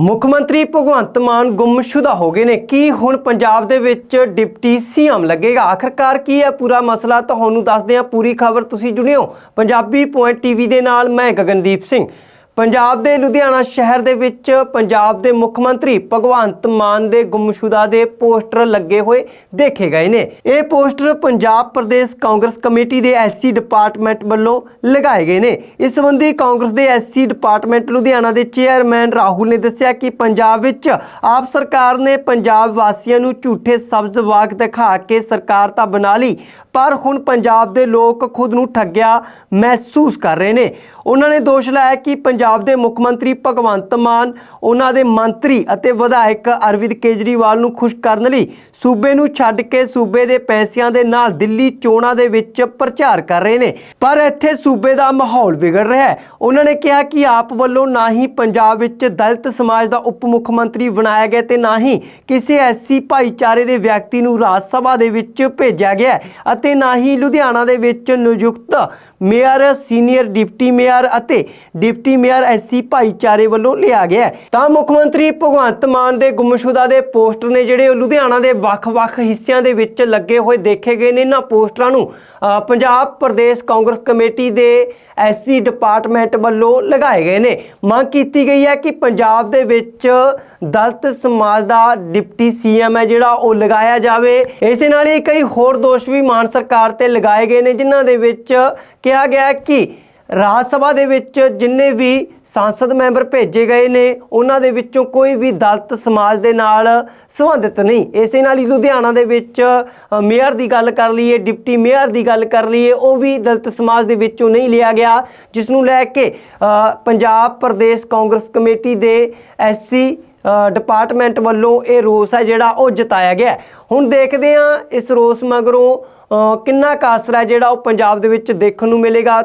ਮੁੱਖ ਮੰਤਰੀ ਭਗਵੰਤ ਮਾਨ ਗੁੰਮਸ਼ੁਦਾ ਹੋ ਗਏ ਨੇ। ਕੀ ਹੁਣ ਪੰਜਾਬ ਦੇ ਵਿੱਚ ਡਿਪਟੀ ਸੀਐਮ ਲੱਗੇਗਾ? ਆਖਰਕਾਰ ਕੀ ਹੈ ਪੂਰਾ ਮਸਲਾ? ਤੁਹਾਨੂੰ ਦੱਸਦੇ ਹਾਂ, ਪੂਰੀ ਖਬਰ ਤੁਸੀਂ ਜੁੜਿਓ ਪੰਜਾਬੀ ਪੁਆਇੰਟ ਟੀਵੀ ਦੇ ਨਾਲ। ਮੈਂ ਗਗਨਦੀਪ ਸਿੰਘ। ਪੰਜਾਬ ਦੇ ਲੁਧਿਆਣਾ ਸ਼ਹਿਰ ਦੇ ਵਿੱਚ ਪੰਜਾਬ ਦੇ ਮੁੱਖ ਮੰਤਰੀ ਭਗਵੰਤ ਮਾਨ ਦੇ ਗੁੰਮਸ਼ੁਦਾ ਦੇ ਪੋਸਟਰ ਲੱਗੇ ਹੋਏ ਦੇਖੇ ਗਏ ਨੇ। ਇਹ poster Punjab Pradesh Congress committee ਦੇ ਐਸਸੀ ਡਿਪਾਰਟਮੈਂਟ ਵੱਲੋਂ ਲਗਾਏ ਗਏ ਨੇ। ਇਸ ਸੰਬੰਧੀ ਕਾਂਗਰਸ ਦੇ ਐਸਸੀ ਡਿਪਾਰਟਮੈਂਟ ਲੁਧਿਆਣਾ ਦੇ ਚੇਅਰਮੈਨ ਰਾਹੁਲ ਨੇ ਦੱਸਿਆ ਕਿ ਪੰਜਾਬ ਵਿੱਚ ਆਪ ਸਰਕਾਰ ਨੇ ਪੰਜਾਬ ਵਾਸੀਆਂ ਨੂੰ ਝੂਠੇ ਸਬਜ਼ ਵਾਕ ਦਿਖਾ ਕੇ ਸਰਕਾਰ ਤਾਂ ਬਣਾ ਲਈ, ਪਰ ਹੁਣ ਪੰਜਾਬ ਦੇ ਲੋਕ ਖੁਦ ਨੂੰ ਠੱਗਿਆ ਮਹਿਸੂਸ ਕਰ ਰਹੇ ਨੇ। ਉਹਨਾਂ ਨੇ ਦੋਸ਼ ਲਾਇਆ ਕਿ ਪੰਜਾਬ ਪੰਜਾਬ ਦੇ ਮੁੱਖ ਮੰਤਰੀ ਭਗਵੰਤ ਮਾਨ, ਉਹਨਾਂ ਦੇ ਮੰਤਰੀ ਅਤੇ ਵਿਧਾਇਕ ਅਰਵਿੰਦ ਕੇਜਰੀਵਾਲ ਨੂੰ ਖੁਸ਼ ਕਰਨ ਲਈ ਸੂਬੇ ਨੂੰ ਛੱਡ ਕੇ ਸੂਬੇ ਦੇ ਪੈਸਿਆਂ ਦੇ ਨਾਲ ਦਿੱਲੀ ਚੋਣਾਂ ਦੇ ਵਿੱਚ ਪ੍ਰਚਾਰ ਕਰ ਰਹੇ ਨੇ। ਪਰ ਇੱਥੇ ਸੂਬੇ ਦਾ ਮਾਹੌਲ ਵਿਗੜ ਰਿਹਾ ਹੈ। ਉਹਨਾਂ ਨੇ ਕਿਹਾ ਕਿ ਆਪ ਵੱਲੋਂ ਨਾ ਹੀ ਪੰਜਾਬ ਵਿੱਚ ਦਲਿਤ ਸਮਾਜ ਦਾ ਉਪ ਮੁੱਖ ਮੰਤਰੀ ਬਣਾਇਆ ਗਿਆ ਤੇ ਨਾ ਹੀ ਕਿਸੇ ਐਸੀ ਭਾਈਚਾਰੇ ਦੇ ਵਿਅਕਤੀ ਨੂੰ ਰਾਜ ਸਭਾ ਦੇ ਵਿੱਚ ਭੇਜਿਆ ਗਿਆ ਅਤੇ ਨਾ ਹੀ ਲੁਧਿਆਣਾ ਦੇ ਵਿੱਚ ਨਿਯੁਕਤ ਮੇਅਰ, ਸੀਨੀਅਰ ਡਿਪਟੀ ਮੇਅਰ ਅਤੇ ਡਿਪਟੀ ਮੇਅਰ ਐਸਸੀ ਭਾਈਚਾਰੇ ਵੱਲੋਂ ਲਿਆ ਗਿਆ ਤਾਂ ਮੁੱਖ ਮੰਤਰੀ ਭਗਵੰਤ ਮਾਨ ਦੇ ਗੁੰਮਸ਼ੁਦਾ ਦੇ ਪੋਸਟਰ ਨੇ ਜਿਹੜੇ ਲੁਧਿਆਣਾ ਦੇ ਵੱਖ-ਵੱਖ ਹਿੱਸਿਆਂ ਦੇ ਵਿੱਚ ਲੱਗੇ ਹੋਏ ਦੇਖੇ ਗਏ ਨੇ। ਇਹਨਾਂ ਪੋਸਟਰਾਂ ਨੂੰ ਪੰਜਾਬ ਪ੍ਰਦੇਸ਼ ਕਾਂਗਰਸ ਕਮੇਟੀ ਦੇ ਐਸਸੀ ਡਿਪਾਰਟਮੈਂਟ ਵੱਲੋਂ ਲਗਾਏ ਗਏ ਨੇ। ਮੰਗ ਕੀਤੀ ਗਈ ਹੈ ਕਿ ਪੰਜਾਬ ਦੇ ਵਿੱਚ ਦਲਿਤ ਸਮਾਜ ਦਾ ਡਿਪਟੀ ਸੀਐਮ ਹੈ ਜਿਹੜਾ ਉਹ ਲਗਾਇਆ ਜਾਵੇ। ਇਸੇ ਨਾਲ ਹੀ ਕਈ ਹੋਰ ਦੋਸ਼ ਵੀ ਮਾਨ ਸਰਕਾਰ ਤੇ ਲਗਾਏ ਗਏ ਨੇ, ਜਿਨ੍ਹਾਂ ਦੇ ਵਿੱਚ ਕਿਹਾ ਗਿਆ ਕਿ ਰਾਜ ਸਭਾ ਦੇ ਵਿੱਚ ਜਿੰਨੇ ਵੀ ਸੰਸਦ ਮੈਂਬਰ ਭੇਜੇ ਗਏ ਨੇ ਉਹਨਾਂ ਦੇ ਵਿੱਚੋਂ ਕੋਈ ਵੀ ਦਲਿਤ ਸਮਾਜ ਦੇ ਨਾਲ ਸੰਬੰਧਿਤ ਨਹੀਂ। ਇਸੇ ਨਾਲ ਹੀ ਲੁਧਿਆਣਾ ਦੇ ਵਿੱਚ ਮੇਅਰ ਦੀ ਗੱਲ ਕਰ ਲਈਏ ਡਿਪਟੀ ਮੇਅਰ ਦੀ ਗੱਲ ਕਰ ਲਈਏ ਉਹ ਵੀ ਦਲਿਤ ਸਮਾਜ ਦੇ ਵਿੱਚੋਂ ਨਹੀਂ ਲਿਆ ਗਿਆ ਜਿਸ ਨੂੰ ਲੈ ਕੇ ਪੰਜਾਬ ਪ੍ਰਦੇਸ਼ ਕਾਂਗਰਸ ਕਮੇਟੀ ਦੇ ਐਸਸੀ ਡਿਪਾਰਟਮੈਂਟ ਵੱਲੋਂ ਇਹ ਰੋਸ ਹੈ ਜਿਹੜਾ ਉਹ ਜਤਾਇਆ ਗਿਆ ਹੁਣ ਦੇਖਦੇ ਹਾਂ ਇਸ ਰੋਸ ਮਗਰੋਂ ਅ, ਕਿੰਨਾ ਕਾਸਰਾ ਜਿਹੜਾ ਉਹ ਪੰਜਾਬ ਦੇ ਵਿੱਚ ਦੇਖਣ ਨੂੰ ਮਿਲੇਗਾ।